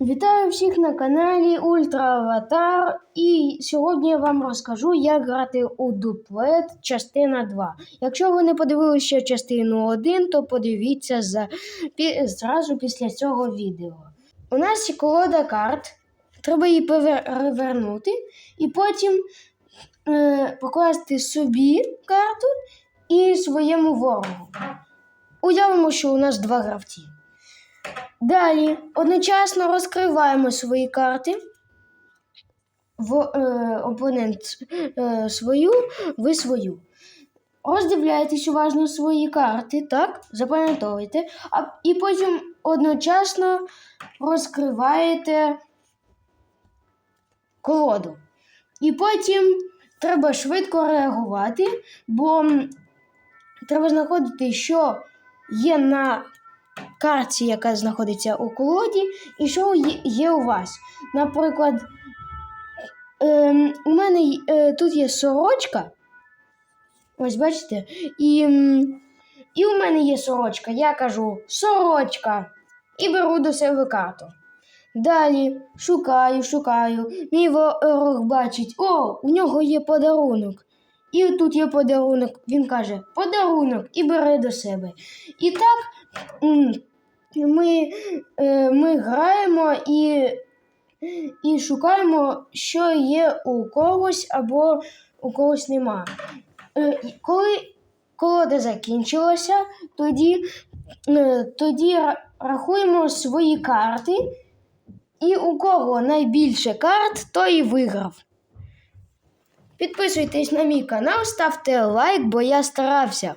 Вітаю всіх на каналі Ультра Аватар. І сьогодні я вам розкажу, як грати у дуплет частина 2. Якщо ви не подивилися ще частину 1, то подивіться за, зразу після цього відео. У нас є колода карт. Треба її перевернути і потім е, покласти собі карту і своєму ворогу. Уявимо, що у нас два гравці. Далі одночасно розкриваємо свої карти. В е, опонент е, свою, ви свою. Роздивляйтесь уважно свої карти, так? Запам'ятовуйте. І потім одночасно розкриваєте колоду. І потім треба швидко реагувати, бо треба знаходити, що є на карті, яка знаходиться у колоді, і що є, у вас. Наприклад, ем, у мене е, тут є сорочка. Ось бачите? І, і у мене є сорочка. Я кажу сорочка. І беру до себе карту. Далі шукаю, шукаю. Мій ворог бачить, о, у нього є подарунок. І тут є подарунок. Він каже подарунок і бере до себе. І так ми, е, ми граємо і, і шукаємо, що є у когось або у когось нема. Е, коли колода закінчилася, тоді, е, тоді рахуємо свої карти, і у кого найбільше карт, той і виграв. Підписуйтесь на мій канал, ставте лайк, бо я старався.